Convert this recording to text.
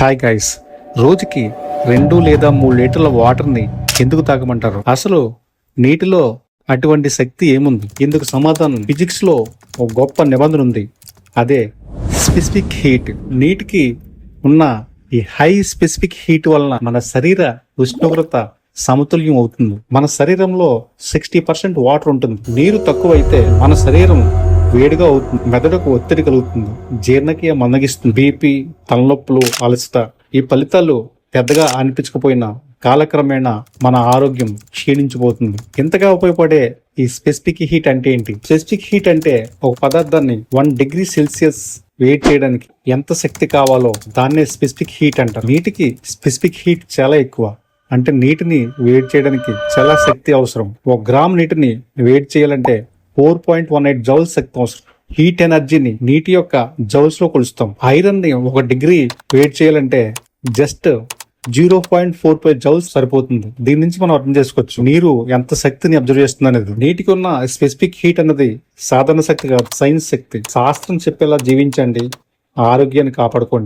Hi guys రోజుకి రెండు లేదా మూడు లీటర్ల వాటర్ని ఎందుకు తాగమంటారు? అసలు నీటిలో అటువంటి శక్తి ఏముంది? ఇందుకు సమాధానం? ఫిజిక్స్లో ఒక గొప్ప నిబంధన ఉంది. అదే స్పెసిఫిక్ హీట్ నీటికి ఉన్న ఈ హై స్పెసిఫిక్ హీట్ వలన మన శరీర ఉష్ణోగ్రత సమతుల్యం అవుతుంది. మన శరీరంలో సిక్స్టీ పర్సెంట్ వాటర్ ఉంటుంది. నీరు తక్కువైతే మన శరీరం వేడిగా అవుతుంది మెదడుకు ఒత్తిడి కలుగుతుంది. జీర్ణక్రియ మందగిస్తుంది. బీపీ తలనొప్పులు అలసట ఈ ఫలితాలు పెద్దగా అనిపించకపోయినా కాలక్రమేణా మన ఆరోగ్యం క్షీణించిపోతుంది. ఇంతగా ఉపయోగపడే ఈ స్పెసిఫిక్ హీట్ అంటే ఏంటి? స్పెసిఫిక్ హీట్ అంటే ఒక పదార్థాన్ని వన్ డిగ్రీ సెల్సియస్ వేట్ చేయడానికి ఎంత శక్తి కావాలో దాన్నే స్పెసిఫిక్ హీట్ అంటారు. నీటికి స్పెసిఫిక్ హీట్ చాలా ఎక్కువ. అంటే నీటిని వేడి చేయడానికి చాలా శక్తి అవసరం. ఒక గ్రామ్ నీటిని వేడి చేయాలంటే four point one eight joules శక్తి అవసరం. హీట్ ఎనర్జీని నీటి యొక్క జౌల్స్లో కొలుస్తాం. ఐరన్ని ఒక డిగ్రీ వేట్ చేయాలంటే just zero point four five joules సరిపోతుంది. దీని నుంచి మనం అర్థం చేసుకోవచ్చు. నీరు ఎంత శక్తిని అబ్జర్వ్ చేస్తుంది అనేది నీటికి ఉన్న స్పెసిఫిక్ హీట్ అన్నది సాధారణ శక్తి కాదు సైన్స్ శక్తి. శాస్త్రం చెప్పేలా జీవించండి ఆరోగ్యాన్ని కాపాడుకోండి.